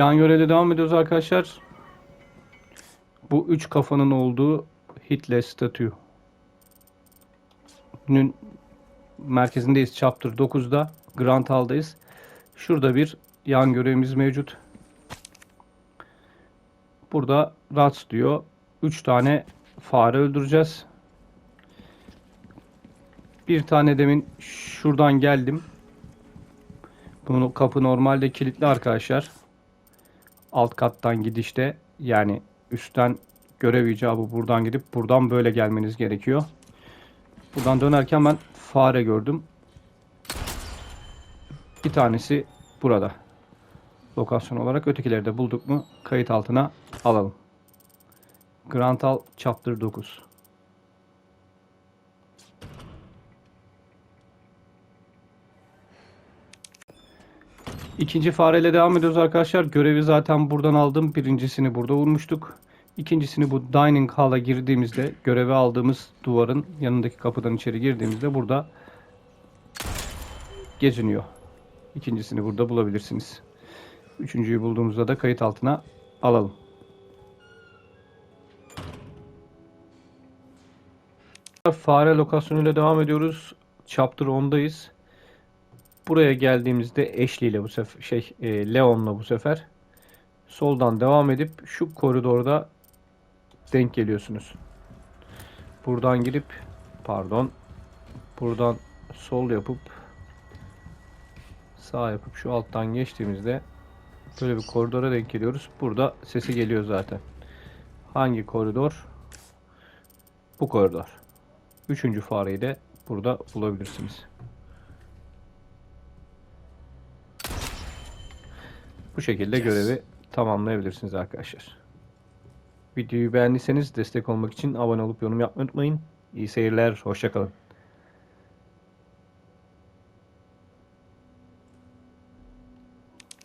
Yan görevle devam ediyoruz arkadaşlar. Bu üç kafanın olduğu Hitler statü. Günün merkezindeyiz. Chapter 9'da. Grand Hall'dayız. Şurada bir yan görevimiz mevcut. Burada Rats diyor. 3 tane fare öldüreceğiz. Bir tane demin şuradan geldim. Bunun kapı normalde kilitli arkadaşlar. Alt kattan gidişte yani üstten görev icabı buradan gidip buradan böyle gelmeniz gerekiyor. Buradan dönerken ben fare gördüm. Bir tanesi burada. Lokasyon olarak ötekileri de bulduk mu kayıt altına alalım. Grantal Chapter 9. İkinci fareyle devam ediyoruz arkadaşlar. Görevi zaten buradan aldım. Birincisini burada vurmuştuk. İkincisini bu dining hall'a girdiğimizde görevi aldığımız duvarın yanındaki kapıdan içeri girdiğimizde burada geziniyor. İkincisini burada bulabilirsiniz. Üçüncüyü bulduğumuzda da kayıt altına alalım. Fare lokasyonuyla devam ediyoruz. Chapter 10'dayız. Buraya geldiğimizde Ashley ile bu sefer şey e, Leon'la bu sefer soldan devam edip şu koridorda denk geliyorsunuz. Buradan girip pardon buradan sol yapıp sağ yapıp şu alttan geçtiğimizde böyle bir koridora denk geliyoruz. Burada sesi geliyor zaten. Hangi koridor? Bu koridor. Üçüncü fareyi de burada bulabilirsiniz. Bu şekilde görevi tamamlayabilirsiniz arkadaşlar. Videoyu beğendiyseniz destek olmak için abone olup yorum yapmayı unutmayın. İyi seyirler, hoşçakalın.